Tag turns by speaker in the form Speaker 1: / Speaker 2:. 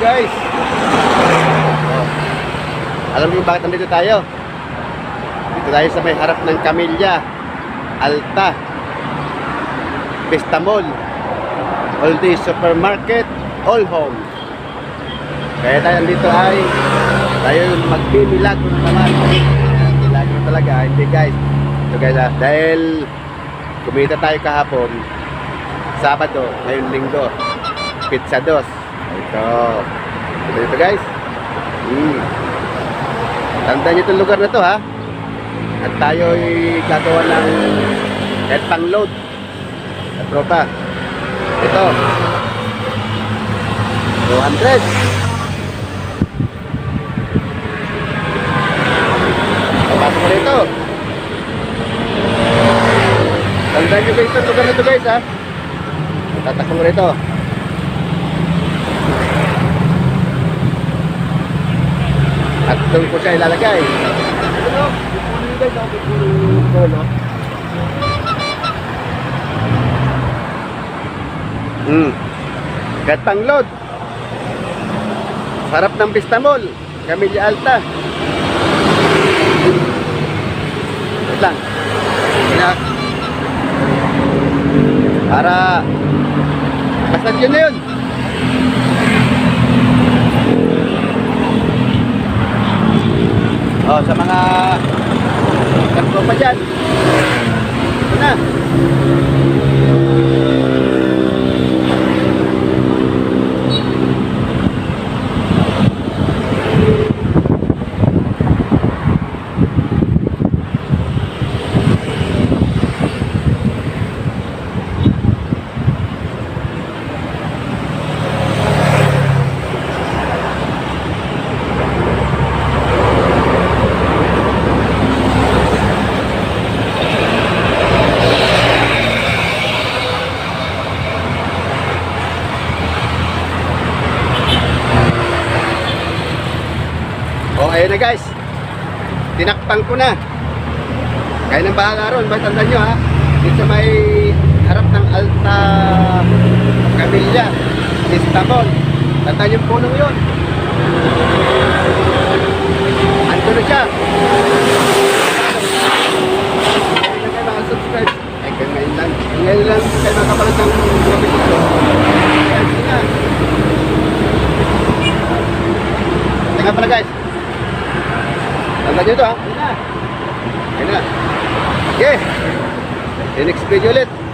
Speaker 1: guys. Oh. Alam niyo bakit nandito tayo? Dito tayo sa may harap ng Camilla, Alta, Vista Mall, All Day Supermarket, All Home. Kaya tayo dito ay tayo magpimilagro na naman. Milagro talaga, hindi guys. Ito guys ah, dahil kumita tayo kahapon, Sabado, ngayon linggo, pizza dos. Ito. Ito dito guys. Hmm. Tandaan niyo itong lugar na to ha. At tayo ay gagawa ng kahit pang load. At tropa. Ito. 200. Papasok ko rito. Tandaan nyo guys, itong lugar na to guys ha. Tatakbo rito. At doon ko siya ilalagay. Pang load. Sarap ng Bistamol. Camilla Alta. Wait lang. Kaya, para basta yun na yun. Oh, sa mga kanto pa dyan. Ito na. Ayun na guys. Tinakpan ko na. Kaya nang bahala ron. Tandaan nyo ha? Dito may harap ng Alta Camilla, Istanbul. Tandaan yung punong yun. Ando na siya. Subscribe. Ay, ngayon lang. Ngayon lang kayo makapalag ng video. Kaya sige na. Teka pala guys. Tanda nyo ito ha. Ayun na. Okay. You next video ulit.